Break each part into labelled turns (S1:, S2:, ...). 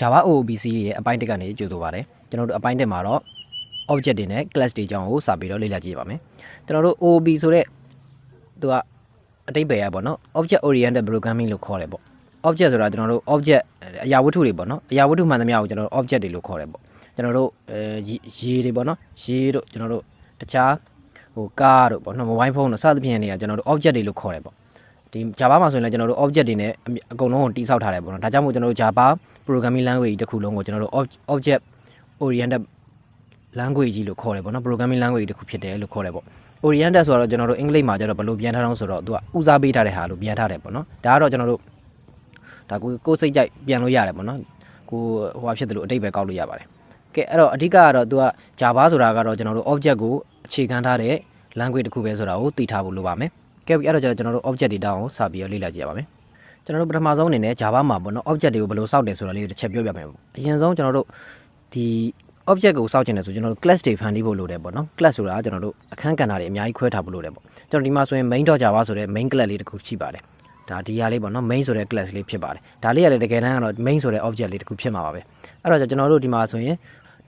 S1: Java OOBC ရဲ့အပိုင်းတစ်ကနေကြိုဆိုပါတယ်ကျွန်တော်တို့အပိုင်းတစ်မှာတော့ object တွေနဲ့ class တွေအကြောင်းကိုစပြီးတော့လေ့လာကြည့်ပါမယ်ကျွန်တော်တို့ OOB ဆိုတဲ့သူကအတိတ်ပဲရပေါ့နော် object oriented programming လို့ခေါ်တယ်ပေါ့ object ဆိုတာကျွန်တော်တို့ object အရာဝတ္ထုတွေပေါ့နော်အရာဝတ္ထုမှန်သမျှကိုကျွန်တော်တို့ object တွေလို့ခေါ်တယ်ပေါ့ကျွန်တော်တို့အဲရေတွေပေါ့နော်ရေတို့ကျွန်တော်တို့တခြားဟိုကားတို့ပေါ့နော် mobile phone တို့စသဖြင့်နေကကျွန်တော်တို့ object တွေလို့ခေါ်တယ်ပေါ့ ဒီ Java မှာဆိုရင်လည်းကျွန်တော်တို့ object တွေနဲ့အကုန်လုံးကိုတိစောက်ထားတယ်ပေါ့နော်ဒါကြောင့်မို့ကျွန်တော်တို့ Java programming language တစ်ခုလုံးကိုကျွန်တော်တို့ object oriented language ကြီးလို့ခေါ်တယ်ပေါ့နော် programming language တစ်ခုဖြစ်တယ်လို့ခေါ်တယ်ပေါ့ oriented ဆိုတော့ကျွန်တော်တို့အင်္ဂလိပ်မှာကျတော့ဘယ်လိုပြန်ထားအောင်ဆိုတော့သူကဦးစားပေးထားတဲ့ဟာလို့ပြန်ထားတယ်ပေါ့နော်ဒါကတော့ကျွန်တော်တို့ဒါကိုကိုယ်စိတ်ကြိုက်ပြန်လို့ရတယ်ပေါ့နော်ကိုဟိုဟာဖြစ်တယ်လို့အတိတ်ပဲကောက်လို့ရပါတယ်ကဲအဲ့တော့အဓိကကတော့သူက Java ဆိုတာကတော့ကျွန်တော်တို့ object ကိုအခြေခံထားတဲ့ language တစ်ခုပဲဆိုတာကိုသိထားဖို့လိုပါမယ် ကဲပြီအဲ့တော့ကျွန်တော်တို့ object တွေတောင်းကိုစပြီးတော့လေ့လာကြည့်ရပါမယ်ကျွန်တော်တို့ပထမဆုံးအနေနဲ့ Java မှာပေါ့နော် object တွေကိုဘယ်လိုစောင့်တယ်ဆိုတာလေးတစ်ချက်ပြောပြမယ်ပေါ့အရင်ဆုံးကျွန်တော်တို့ဒီ object ကိုစောင့်ချင်တယ်ဆိုကျွန်တော်တို့ class တွေဖန်တီးဖို့လိုတယ်ပေါ့နော် class ဆိုတာကျွန်တော်တို့အခန်းကဏ္ဍတွေအများကြီးခွဲထားဖို့လိုတယ်ပေါ့ကျွန်တော်ဒီမှာဆိုရင် main.java ဆိုတဲ့ main class လေးတစ်ခုရှိပါတယ်ဒါဒီဟာလေးပေါ့နော် main ဆိုတဲ့ class လေးဖြစ်ပါတယ်ဒါလေးကလည်းတကယ်တမ်းကတော့ main ဆိုတဲ့ object လေးတစ်ခုဖြစ်မှာပါပဲအဲ့တော့ကျွန်တော်တို့ဒီမှာဆိုရင်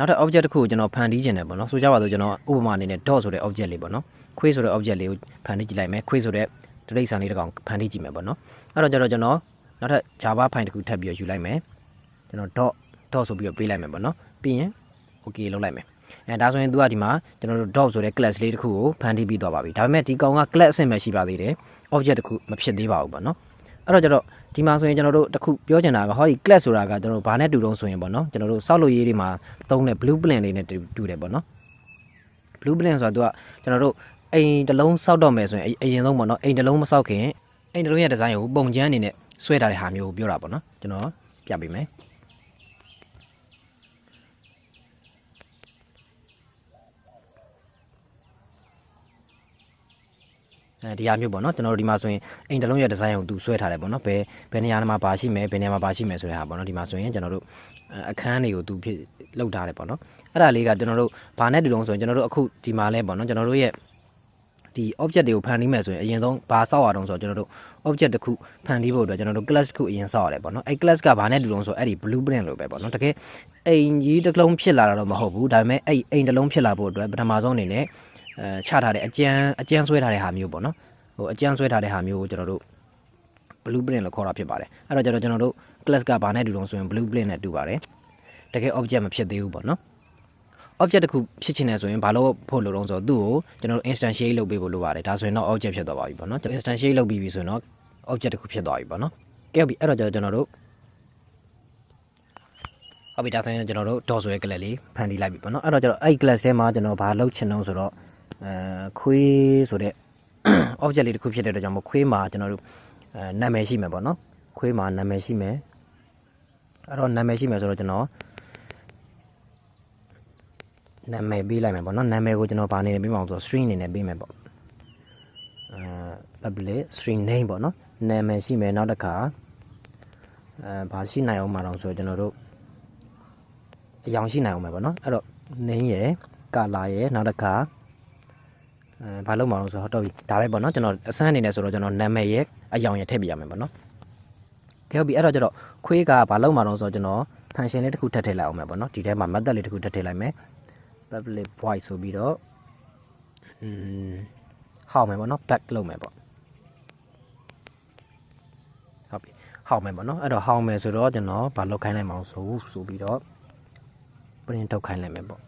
S1: နောက်ထပ် object တစ်ခုကိုကျွန်တော်ဖန်တီးခြင်းတယ်ပေါ့နော်ဆိုကြပါစို့ကျွန်တော်ဥပမာအနေနဲ့ dot ဆိုတဲ့ object လေးပေါ့နော်ခွေးဆိုတဲ့ object လေးကိုဖန်တီးကြည့်လိုက်မယ်ခွေးဆိုတဲ့တိရစ္ဆာန်လေးတစ်ကောင်ဖန်တီးကြည့်မယ်ပေါ့နော်အဲ့တော့ကျွန်တော်ကျွန်တော်နောက်ထပ် java file တစ်ခုထပ်ပြီးတော့ယူလိုက်မယ်ကျွန်တော် dot dot ဆိုပြီးတော့ပေးလိုက်မယ်ပေါ့နော်ပြီးရင် okay လုပ်လိုက်မယ်အဲဒါဆိုရင် तू ကဒီမှာကျွန်တော်တို့ dot ဆိုတဲ့ class လေးတစ်ခုကိုဖန်တီးပြီးသွားပါပြီဒါပေမဲ့ဒီကောင်က class အဆင့်ပဲရှိပါသေးတယ် object တစ်ခုမဖြစ်သေးပါဘူးပေါ့နော် အဲ့တော့ကျတော့ဒီမှာဆိုရင်ကျွန်တော်တို့တစ်ခုပြောချင်တာကဟောဒီ class ဆိုတာကကျွန်တော်တို့ဘာနဲ့တူတုံးဆိုရင်ပေါ့နော်ကျွန်တော်တို့စောက်လို့ရေးတွေမှာသုံးတဲ့ blue print လေးနဲ့တူတယ်ပေါ့နော် blue print ဆိုတာ तू ကကျွန်တော်တို့အိမ်တစ်လုံးစောက်တော့မယ်ဆိုရင်အရင်ဆုံးပေါ့နော်အိမ်တစ်လုံးမစောက်ခင်အိမ်တစ်လုံးရဲ့ဒီဇိုင်းကိုပုံချမ်းအနေနဲ့ဆွဲထားတဲ့ဟာမျိုးကိုပြောတာပေါ့နော်ကျွန်တော်ပြပေးမယ် အဲဒီဟာမျိုးပေါ့နော်ကျွန်တော်တို့ဒီမှာဆိုရင်အိမ်တစ်လုံးရဲ့ဒီဇိုင်းကိုသူဆွဲထားတယ်ပေါ့နော်ဘယ်ဘယ်နေရာမှာပါရှိမယ်ဘယ်နေရာမှာပါရှိမယ်ဆိုတဲ့ဟာပေါ့နော်ဒီမှာဆိုရင်ကျွန်တော်တို့အခန်းတွေကိုသူဖြစ်လောက်ထားတယ်ပေါ့နော်အဲ့ဒါလေးကကျွန်တော်တို့ဘာနဲ့တူတုံးဆိုရင်ကျွန်တော်တို့အခုဒီမှာလဲပေါ့နော်ကျွန်တော်တို့ရဲ့ဒီ object တွေကိုဖန်တီးမယ်ဆိုရင်အရင်ဆုံးဘာစောက်ရအောင်ဆိုတော့ကျွန်တော်တို့ object တစ်ခုဖန်တီးဖို့အတွက်ကျွန်တော်တို့ class တစ်ခုအရင်စောက်ရတယ်ပေါ့နော်အဲ့ class ကဘာနဲ့တူတုံးဆိုအဲ့ဒီ blueprint လို့ပဲပေါ့နော်တကယ်အိမ်ကြီးတစ်လုံးဖြစ်လာတာတော့မဟုတ်ဘူးဒါပေမဲ့အဲ့အိမ်တစ်လုံးဖြစ်လာဖို့အတွက်ပထမဆုံးအနေနဲ့ အဲချထားတဲ့အကျန်းအကျန်းဆွဲထားတဲ့ဟာမျိုးပေါ့နော်ဟိုအကျန်းဆွဲထားတဲ့ဟာမျိုးကိုကျွန်တော်တို့ blueprint လို့ခေါ်တာဖြစ်ပါတယ်အဲ့တော့ကျွန်တော်ကျွန်တော်တို့ class ကဘာနဲ့တူတုံးဆိုရင် blueprint နဲ့တူပါတယ်တကယ် object မဖြစ်သေးဘူးပေါ့နော် object တစ်ခုဖြစ်ချင်တယ်ဆိုရင်ဘာလို့ဖို့လိုတော့ဆိုတော့သူ့ကိုကျွန်တော်တို့ instantiate လုပ်ပေးဖို့လိုပါတယ်ဒါဆိုရင်တော့ object ဖြစ်သွားပါပြီပေါ့နော် instantiate လုပ်ပြီးပြီဆိုရင်တော့ object တစ်ခုဖြစ်သွားပြီပေါ့နော်ကဲပြီအဲ့တော့ကျွန်တော်တို့ဟုတ်ပြီဒါဆိုရင်ကျွန်တော်တို့ dot ဆိုတဲ့ class လေးဖန်တီးလိုက်ပြီပေါ့နော်အဲ့တော့ကျွန်တော်အဲ့ class ထဲမှာကျွန်တော်ဘာလုပ်ချင်တော့ဆိုတော့ အဲခွေးဆိုတဲ့ object လေးတစ်ခုဖြစ်တဲ့အတွက်ကြောင့်မို့ခွေးမှာကျွန်တော်တို့အဲနာမည်ရှိမယ်ပေါ့နော်ခွေးမှာနာမည်ရှိမယ်အဲ့တော့နာမည်ရှိမယ်ဆိုတော့ကျွန်တော်နာမည်ပေးလိုက်မယ်ပေါ့နော်နာမည်ကိုကျွန်တော်ဗာနေနေပေးမှာဆိုတော့ string အနေနဲ့ပေးမယ်ပေါ့အဲ public string name ပေါ့နော်နာမည်ရှိမယ်နောက်တစ်ခါအဲဘာရှိနိုင်အောင်မှာတော့ဆိုတော့ကျွန်တော်တို့အယောင်ရှိနိုင်အောင်မယ်ပေါ့နော်အဲ့တော့ name ရယ် color ရယ်နောက်တစ်ခါအဲ ဘာလုပ်မှာလို့ဆိုတော့ဟုတ်ပြီဒါပဲပေါ့နော်ကျွန်တော်အစမ်းအနေနဲ့ဆိုတော့ကျွန်တော်နာမည်ရယ်အယောင်ရယ်ထည့်ပြရမယ်ပေါ့နော်ကဲဟုတ်ပြီအဲ့တော့ကျတော့ခွေးကဘာလုပ်မှာလို့ဆိုတော့ကျွန်တော် function လေးတစ်ခုထပ်ထည့်လိုက်အောင်မယ်ပေါ့နော်ဒီထဲမှာ method လေးတစ်ခုထပ်ထည့်လိုက်မယ် public void ဆိုပြီးတော့อืมဟောက်မယ်ပေါ့နော် back လုပ်မယ်ပေါ့ဟုတ်ပြီဟောက်မယ်ပေါ့နော်အဲ့တော့ဟောက်မယ်ဆိုတော့ကျွန်တော်ဘာလုပ်ခိုင်းလိုက်မအောင်ဆိုဆိုပြီးတော့ print ထုတ်ခိုင်းလိုက်မယ်ပေါ့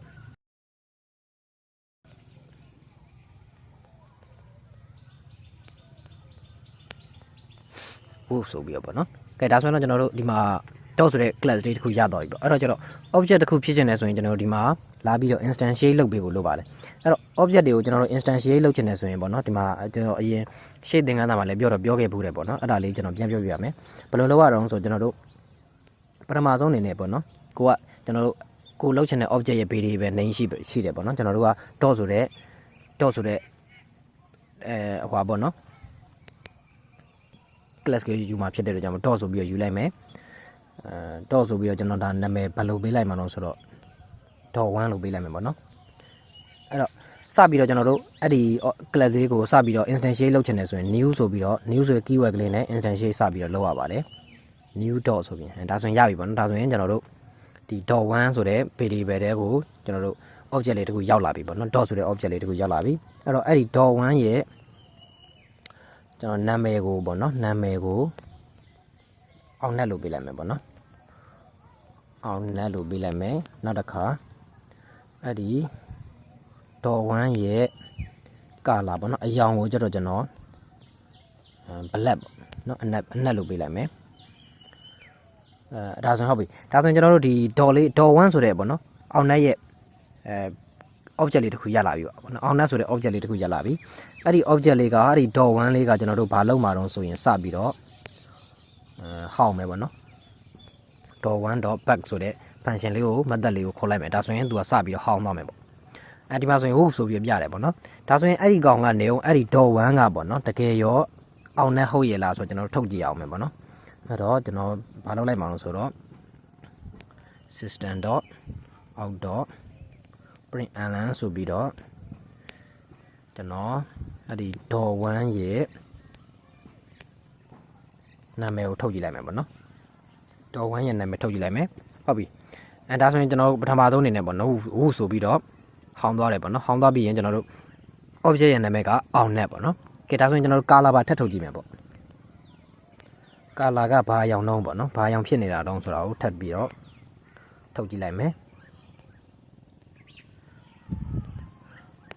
S1: wolf ဆိုပြီးတော့ပေါ့နော်။ကဲဒါဆိုရင်တော့ကျွန်တော်တို့ဒီမှာ dot ဆိုတဲ့ class လေးတစ်ခုရတော့ပြီပေါ့။အဲ့တော့ကျတော့ object တစ်ခုဖြစ်ချင်တယ်ဆိုရင်ကျွန်တော်တို့ဒီမှာလာပြီးတော့ instantiate လုပ်ပေးဖို့လိုပါတယ်။အဲ့တော့ object တွေကိုကျွန်တော်တို့ instantiate လုပ်ချင်တယ်ဆိုရင်ပေါ့နော်ဒီမှာကျွန်တော်အရင်ရှေ့သင်ခန်းစာမှာလည်းပြောတော့ပြောခဲ့ဘူးတယ်ပေါ့နော်။အဲ့ဒါလေးကျွန်တော်ပြန်ပြောပြရမယ်။ဘယ်လိုလုပ်ရအောင်ဆိုကျွန်တော်တို့ပထမဆုံးအနေနဲ့ပေါ့နော်။ကိုကကျွန်တော်တို့ကိုလုပ်ချင်တဲ့ object ရဲ့ base ပဲ name ရှိရှိတယ်ပေါ့နော်။ကျွန်တော်တို့က dot ဆိုတဲ့ dot ဆိုတဲ့အဲဟွာပေါ့နော် class ကိုယူမှာဖြစ်တဲ့အတွက်ကြောင့် dot ဆိုပြီးတော့ယူလိုက်မယ်အဲ dot ဆိုပြီးတော့ကျွန်တော်ဒါနာမည်ဘယ်လိုပေးလိုက်မှာလို့ဆိုတော့ dot 1လို့ပေးလိုက်မယ်ပေါ့နော်အဲ့တော့စပြီးတော့ကျွန်တော်တို့အဲ့ဒီ class လေးကိုစပြီးတော့ instantiate လုပ်ချင်တယ်ဆိုရင် new ဆိုပြီးတော့ new ဆိုတဲ့ keyword ကလေးနဲ့ instantiate စပြီးတော့လုပ်ရပါတယ် new dot ဆိုပြီးအဲဒါဆိုရင်ရပြီပေါ့နော်ဒါဆိုရင်ကျွန်တော်တို့ဒီ dot1 ဆိုတဲ့ variable တွေကိုကျွန်တော်တို့ object လေးတစ်ခုရောက်လာပြီပေါ့နော် dot ဆိုတဲ့ object လေးတစ်ခုရောက်လာပြီအဲ့တော့အဲ့ဒီ dot1 ရဲ့ ကျွန်တော်နာမည်ကိုပေါ့နော်နာမည်ကိုအောင်နဲ့လို့ပေးလိုက်မယ်ပေါ့နော်အောင်နဲ့လို့ပေးလိုက်မယ်နောက်တစ်ခါအဲ့ဒီ dot1 ရဲ့ကာလာပေါ့နော်အယောင်ကိုကျတော့ကျွန်တော် black ပေါ့နော်အနက်အနက်လို့ပေးလိုက်မယ်အဲဒါဆိုရင်ဟုတ်ပြီဒါဆိုရင်ကျွန်တော်တို့ဒီ dot လေး dot 1ဆိုတဲ့ပေါ့နော်အောင်နက်ရဲ့အဲ object လေးတစ်ခုရလာပြီပေါ့နော်အောင်နက်ဆိုတဲ့ object လေးတစ်ခုရလာပြီအဲ့ဒီ object လေးကအဲ့ဒီ dot 1လေးကကျွန်တော်တို့ဘာလုပ်မှာတော့ဆိုရင်စပြီးတော့အဲဟောင်းမယ်ပေါ့နော် dot 1 dot back ဆိုတဲ့ function လေးကို method လေးကိုခေါ်လိုက်မယ်ဒါဆိုရင်သူကစပြီးတော့ဟောင်းသွားမယ်ပေါ့အဲဒီမှာဆိုရင်ဟုတ်ဆိုပြီးပြရတယ်ပေါ့နော်ဒါဆိုရင်အဲ့ဒီကောင်ကနေအောင်အဲ့ဒီ dot 1ကပေါ့နော်တကယ်ရောအောင်နဲ့ဟုတ်ရဲ့လားဆိုတော့ကျွန်တော်တို့ထုတ်ကြည့်အောင်မယ်ပေါ့နော်အဲ့တော့ကျွန်တော်ဘာလုပ်လိုက်မှာလို့ဆိုတော့ system dot out dot print ln ဆိုပြီးတော့ကျွန်တော်အဲ့ဒီ dot 1ရဲ့နာမည်ကိုထုတ်ကြည့်လိုက်မယ်ပေါ့နော် dot 1ရဲ့နာမည်ထုတ်ကြည့်လိုက်မယ်ဟုတ်ပြီအဲဒါဆိုရင်ကျွန်တော်ပထမဆုံးအနေနဲ့ပေါ့နော်ဟိုဆိုပြီးတော့ဟောင်းသွားတယ်ပေါ့နော်ဟောင်းသွားပြီးရင်ကျွန်တော်တို့ object ရဲ့နာမည်ကအောင်နဲ့ပေါ့နော်ကဲဒါဆိုရင်ကျွန်တော်တို့ color ပါထပ်ထုတ်ကြည့်မယ်ပေါ့ color ကဘာအရောင်တော့ပေါ့နော်ဘာအရောင်ဖြစ်နေတာတော့ဆိုတာကိုထပ်ပြီးတော့ထုတ်ကြည့်လိုက်မယ်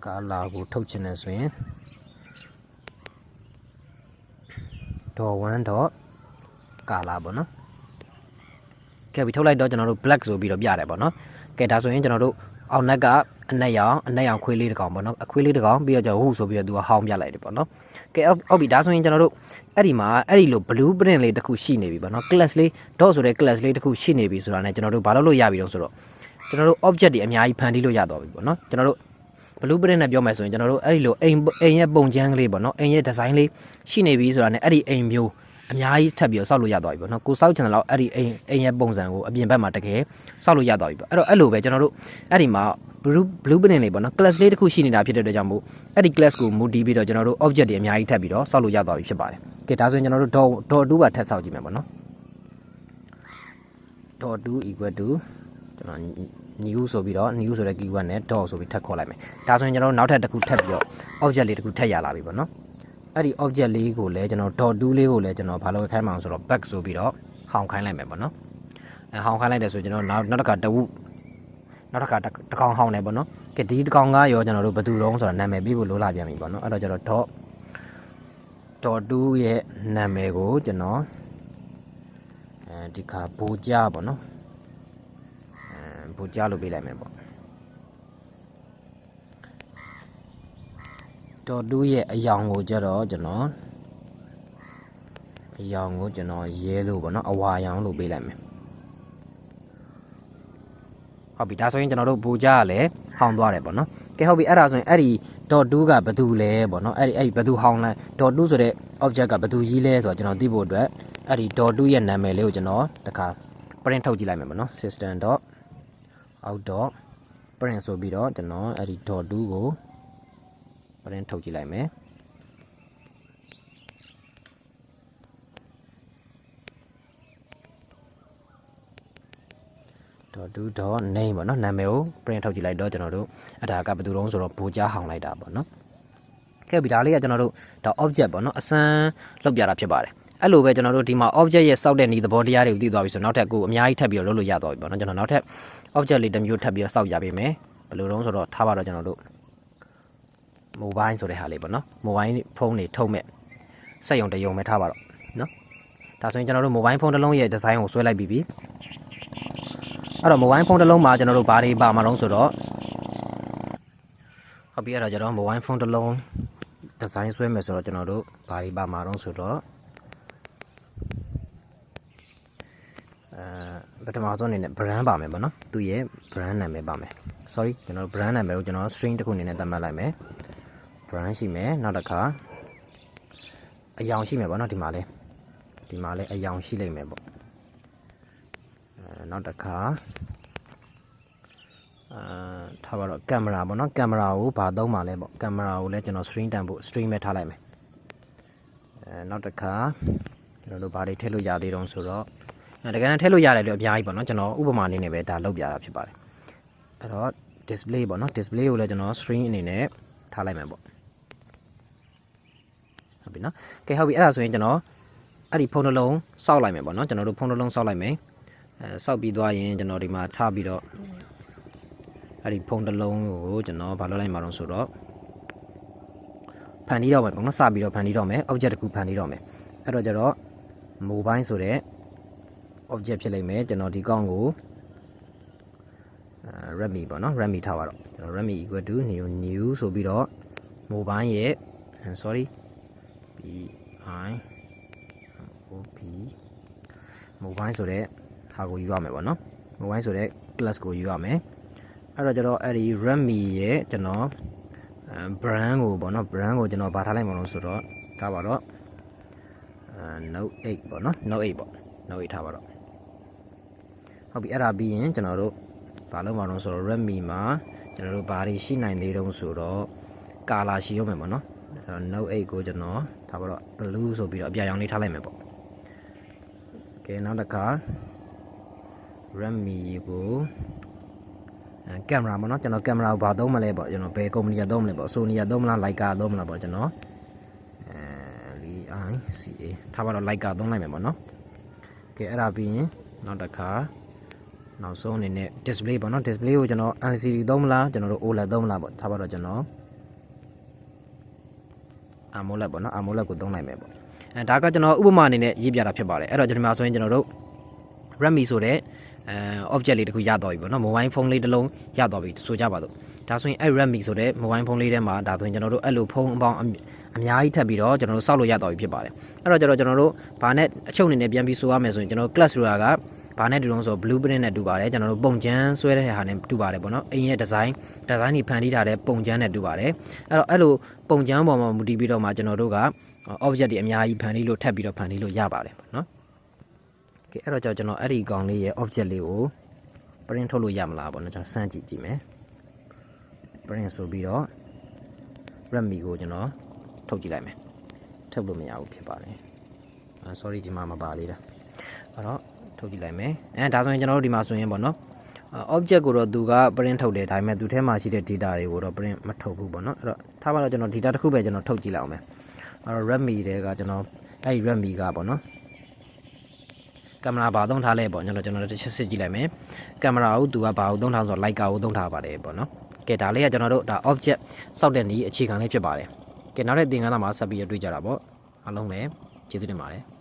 S1: color ကိုထုတ်ချင်တယ်ဆိုရင် dot 1 dot color ပေါ့နော်ကဲပြီးထုတ်လိုက်တော့ကျွန်တော်တို့ black ဆိုပြီးတော့ပြရတယ်ပေါ့နော်ကဲဒါဆိုရင်ကျွန်တော်တို့အောက်နက်ကအနက်ရောင်အနက်ရောင်ခွေးလေးတစ်ကောင်ပေါ့နော်အခွေးလေးတစ်ကောင်ပြီးတော့ကျွန်တော်ဟူဆိုပြီးတော့သူကဟောင်းပြလိုက်တယ်ပေါ့နော်ကဲဟုတ်ပြီဒါဆိုရင်ကျွန်တော်တို့အဲ့ဒီမှာအဲ့ဒီလို blue print လေးတစ်ခုရှိနေပြီပေါ့နော် class လေး dot ဆိုတဲ့ class လေးတစ်ခုရှိနေပြီဆိုတာနဲ့ကျွန်တော်တို့ဘာလုပ်လို့ရပြီတော့ဆိုတော့ ကျွန်တော်တို့ object တွေအများကြီးဖန်တီးလို့ရတော့ပြီပေါ့နော်ကျွန်တော်တို့ blue print နဲ့ပြောမယ်ဆိုရင်ကျွန်တော်တို့အဲ့ဒီလိုအိမ်အိမ်ရဲ့ပုံချမ်းကလေးပေါ့နော်အိမ်ရဲ့ design လေးရှိနေပြီဆိုတာနဲ့အဲ့ဒီအိမ်မျိုးအများကြီးထပ်ပြီးတော့စောက်လို့ရသွားပြီပေါ့နော်ကိုစောက်ချင်တဲ့လောက်အဲ့ဒီအိမ်အိမ်ရဲ့ပုံစံကိုအပြင်ဘက်မှာတကယ်စောက်လို့ရသွားပြီပေါ့အဲ့တော့အဲ့လိုပဲကျွန်တော်တို့အဲ့ဒီမှာ blue blue print လေးပေါ့နော် class လေးတစ်ခုရှိနေတာဖြစ်တဲ့အတွက်ကြောင့်မို့အဲ့ဒီ class ကိုမူတည်ပြီးတော့ကျွန်တော်တို့ object တွေအများကြီးထပ်ပြီးတော့စောက်လို့ရသွားပြီဖြစ်ပါတယ်ကဲဒါဆိုရင်ကျွန်တော်တို့ dot dot 2ပါထပ်စောက်ကြည့်မယ်ပေါ့နော် dot 2 equal to ကျွန်တော် new ဆိုပြီးတော့ new ဆိုတဲ့ keyword နဲ့ dot ဆိုပြီးထပ်ခေါ်လိုက်မယ်ဒါဆိုရင်ကျွန်တော်တို့နောက်ထပ်တစ်ခုထပ်ပြီးတော့ object လေးတစ်ခုထပ်ရလာပြီပေါ့နော်အဲ့ဒီ object လေးကိုလည်းကျွန်တော် dot 2လေးကိုလည်းကျွန်တော်ဘာလို့ခိုင်းမှာဆိုတော့ back ဆိုပြီးတော့ဟောင်းခိုင်းလိုက်မယ်ပေါ့နော်အဲဟောင်းခိုင်းလိုက်တယ်ဆိုကျွန်တော်နောက်နောက်တစ်ခါတဝုနောက်တစ်ခါတစ်ကောင်ဟောင်းနေပေါ့နော်ကဲဒီတစ်ကောင်ကရောကျွန်တော်တို့ဘယ်သူတုံးဆိုတာနာမည်ပေးဖို့လိုလာပြန်ပြီပေါ့နော်အဲ့တော့ကျွန်တော် dot dot 2ရဲ့နာမည်ကိုကျွန်တော်အဲဒီခါဘူကြပေါ့နော်အဲ ဘူကြလို့ပေးလိုက်မယ်ပေါ့ dot 2ရဲ့အယောင်ကိုကြတော့ကျွန်တော်အယောင်ကိုကျွန်တော်ရဲလို့ပေါ့နော်အဝါရောင်လို့ပေးလိုက်မယ်ဟုတ်ပြီဒါဆိုရင်ကျွန်တော်တို့ဘူကြကလည်းဟောင်းသွားတယ်ပေါ့နော်ကဲဟုတ်ပြီအဲ့ဒါဆိုရင်အဲ့ဒီ dot 2ကဘယ်သူလဲပေါ့နော်အဲ့ဒီအဲ့ဒီဘယ်သူဟောင်းလဲ dot 2ဆိုတဲ့ object ကဘယ်သူရေးလဲဆိုတော့ကျွန်တော်သိဖို့အတွက်အဲ့ဒီ dot 2ရဲ့နာမည်လေးကိုကျွန်တော်တခါ print ထုတ်ကြည့်လိုက်မယ်ပေါ့နော် system dot out dot print ဆိုပြီးတော့ကျွန်တော်အဲ့ဒီ dot 2ကို print ထုတ်ကြည့်လိုက်မယ်တော့ဒူတော့ name ပေါ့နော်နာမည်ကို print ထုတ်ကြည့်လိုက်တော့ကျွန်တော်တို့အဲ့ဒါကဘယ်သူတုံးဆိုတော့ဘူကြားဟောင်းလိုက်တာပေါ့နော်ကဲပြီဒါလေးကကျွန်တော်တို့ဒါ object ပေါ့နော်အစမ်းလောက်ပြတာဖြစ်ပါတယ် အဲ့လိုပဲကျွန်တော်တို့ဒီမှာ object ရဲ့စောက်တဲ့ဤသဘောတရားတွေကိုသိသွားပြီဆိုတော့နောက်ထပ်ကိုအများကြီးထပ်ပြီးတော့လုပ်လို့ရသွားပြီပေါ့နော်ကျွန်တော်နောက်ထပ် object လေးတစ်မျိုးထပ်ပြီးတော့စောက်ရပေးမယ်ဘယ်လိုတုံးဆိုတော့ထားပါတော့ကျွန်တော်တို့ mobile ဆိုတဲ့ဟာလေးပေါ့နော် mobile ဖုန်းတွေထုတ်မဲ့စက်ရုံတရုံပဲထားပါတော့နော်ဒါဆိုရင်ကျွန်တော်တို့ mobile ဖုန်းတစ်လုံးရဲ့ design ကိုဆွဲလိုက်ပြီးပြီအဲ့တော့ mobile ဖုန်းတစ်လုံးမှာကျွန်တော်တို့ဘာတွေပါမှာလုံးဆိုတော့ဟုတ်ပြီအဲ့တော့ကျွန်တော် mobile ဖုန်းတစ်လုံး design ဆွဲမယ်ဆိုတော့ကျွန်တော်တို့ဘာတွေပါမှာတော့ဆိုတော့ ပထမဆုံးအနေနဲ့ brand ပါမယ်ပေါ့နော်သူရဲ့ brand နာမည်ပါမယ် sorry ကျွန်တော် brand နာမည်ကိုကျွန်တော် string တစ်ခုအနေနဲ့သတ်မှတ်လိုက်မယ် brand ရှိမယ်နောက်တစ်ခါအယောင်ရှိမယ်ပေါ့နော်ဒီမှာလဲဒီမှာလဲအယောင်ရှိလိမ့်မယ်ပေါ့အဲနောက်တစ်ခါအာထားပါတော့ကင်မရာပေါ့နော်ကင်မရာကိုဘာသုံးပါလဲပေါ့ကင်မရာကိုလည်းကျွန်တော် string တန်ဖို့ string ပဲထားလိုက်မယ်အဲနောက်တစ်ခါကျွန်တော်တို့ဘာတွေထည့်လို့ရသေးတုံးဆိုတော့အဲ တကယ်တမ်းထည့်လို့ရတယ်လို့အများကြီးပေါ့နော်ကျွန်တော်ဥပမာအနေနဲ့ပဲဒါလုပ်ပြတာဖြစ်ပါတယ်အဲ့တော့ display ပေါ့နော် display ကိုလည်းကျွန်တော် string အနေနဲ့ထားလိုက်မယ်ပေါ့ဟုတ်ပြီနော်ကဲဟုတ်ပြီအဲ့ဒါဆိုရင်ကျွန်တော်အဲ့ဒီဖုန်းတစ်လုံးစောက်လိုက်မယ်ပေါ့နော်ကျွန်တော်တို့ဖုန်းတစ်လုံးစောက်လိုက်မယ်အဲစောက်ပြီးသွားရင်ကျွန်တော်ဒီမှာထားပြီးတော့အဲ့ဒီဖုန်းတစ်လုံးကိုကျွန်တော်ဘာလုပ်လိုက်မှာတော့ဆိုတော့ဖန်တီးတော့မယ်ပေါ့နော်စပြီးတော့ဖန်တီးတော့မယ် object တစ်ခုဖန်တီးတော့မယ်အဲ့တော့ကျတော့ mobile ဆိုတဲ့ object ဖြစ်လိမ့်မယ်ကျွန်တော်ဒီကောင့်ကိုအဲ redmi ပေါ့နော် redmi ထားပါတော့ကျွန်တော် redmi equal to new new ဆိုပြီးတော့ mobile ရဲ့ sorry b i o p mobile ဆိုတဲ့ဟာကိုယူရမယ်ပေါ့နော် mobile ဆိုတဲ့ class ကိုယူရမယ်အဲ့တော့ကျတော့အဲ့ဒီ redmi ရဲ့ကျွန်တော်အဲ brand ကိုပေါ့နော် brand ကိုကျွန်တော်ဗာထားလိုက်မှာလို့ဆိုတော့ထားပါတော့အဲ note 8ပေါ့နော် note 8ပေါ့ note 8ထားပါတော့ ဟုတ်ပြီအဲ့ဒါပြီးရင်ကျွန်တော်တို့ဘာလုပ်မှာတော့ဆိုတော့ redmi မှာကျွန်တော်တို့ဘာတွေရှိနိုင်သေးတုံးဆိုတော့ color ရှိရုံပဲပေါ့နော်အဲ့တော့ note 8ကိုကျွန်တော်ထားပါတော့ blue ဆိုပြီးတော့အပြာရောင်လေးထားလိုက်မယ်ပေါ့ကဲနောက်တစ်ခါ redmi ကိုအဲကင်မရာပေါ့နော်ကျွန်တော်ကင်မရာကိုဘာသုံးမလဲပေါ့ကျွန်တော်ဘယ်ကုမ္ပဏီကသုံးမလဲပေါ့ Sony ကသုံးမလား Leica သုံးမလားပေါ့ကျွန်တော်အဲ LICA ထားပါတော့ Leica သုံးလိုက်မယ်ပေါ့နော်ကဲအဲ့ဒါပြီးရင်နောက်တစ်ခါ နောက်ဆုံးအနေနဲ့ display ပေါ့နော် display ကိုကျွန်တော် LCD သုံးမလားကျွန်တော်တို့ OLED သုံးမလားပေါ့ထားပါတော့ကျွန်တော် AMOLED ပေါ့နော် AMOLED ကိုသုံးလိုက်မယ်ပေါ့အဲဒါကကျွန်တော်ဥပမာအနေနဲ့ရေးပြတာဖြစ်ပါတယ်အဲ့တော့ဒီမှာဆိုရင်ကျွန်တော်တို့ Redmi ဆိုတဲ့အဲ object လေးတစ်ခုရတော့ပြီပေါ့နော် mobile phone လေးတစ်လုံးရတော့ပြီဆိုကြပါတော့ဒါဆိုရင်အဲ့ Redmi ဆိုတဲ့ mobile phone လေးထဲမှာဒါဆိုရင်ကျွန်တော်တို့အဲ့လိုဖုန်းအပေါင်းအအများကြီးထပ်ပြီးတော့ကျွန်တော်တို့စောက်လို့ရတော့ပြီဖြစ်ပါတယ်အဲ့တော့ကျတော့ကျွန်တော်တို့ဘာနဲ့အချုပ်အနေနဲ့ပြန်ပြီးဆိုရမယ်ဆိုရင်ကျွန်တော် class ruler က ဘာနဲ့တူတုံးဆို blueprint နဲ့တူပါတယ်ကျွန်တော်တို့ပုံချမ်းဆွဲတဲ့ဟာနဲ့တူပါတယ်ပေါ့နော်အိမ်ရဲ့ design design တွေဖန်တီးထားတဲ့ပုံချမ်းနဲ့တူပါတယ်အဲ့တော့အဲ့လိုပုံချမ်းပေါ်မှာမူတည်ပြီးတော့မှကျွန်တော်တို့က object တွေအများကြီးဖန်တီးလို့ထပ်ပြီးတော့ဖန်တီးလို့ရပါတယ်ပေါ့နော်ကဲအဲ့တော့ကျွန်တော်အဲ့ဒီကောင်လေးရဲ့ object လေးကို print ထုတ်လို့ရမလားပေါ့နော်ကျွန်တော်စမ်းကြည့်ကြည့်မယ် print ဆိုပြီးတော့ redmi ကိုကျွန်တော်ထုတ်ကြည့်လိုက်မယ်ထုတ်လို့မရဘူးဖြစ်ပါတယ်အာ sorry ဒီမှာမပါသေးတာအဲ့တော့ ထုတ်ကြည့်လိုက်မယ်အဲဒါဆိုရင်ကျွန်တော်တို့ဒီမှာဆိုရင်ပေါ့နော်အာ object ကိုတော့သူက print ထုတ်တယ်ဒါပေမဲ့သူထဲမှာရှိတဲ့ data တွေကိုတော့ print မထုတ်ဘူးပေါ့နော်အဲ့တော့ထားပါတော့ကျွန်တော် data တစ်ခုပဲကျွန်တော်ထုတ်ကြည့်လိုက်အောင်မယ်အဲ့တော့ redmi တွေကကျွန်တော်အဲ့ဒီ redmi ကပေါ့နော်ကင်မရာဘာသုံးထားလဲပေါ့ကျွန်တော်ကျွန်တော်တစ်ချက်စစ်ကြည့်လိုက်မယ်ကင်မရာကိုသူကဘာကိုသုံးထားဆိုတော့ Leica ကိုသုံးထားပါတယ်ပေါ့နော်ကဲဒါလေးကကျွန်တော်တို့ဒါ object စောက်တဲ့နည်းအခြေခံလေးဖြစ်ပါတယ်ကဲနောက်တဲ့သင်ခန်းစာမှာဆက်ပြီးတွေ့ကြတာပေါ့အားလုံးလည်းကျေးဇူးတင်ပါတယ်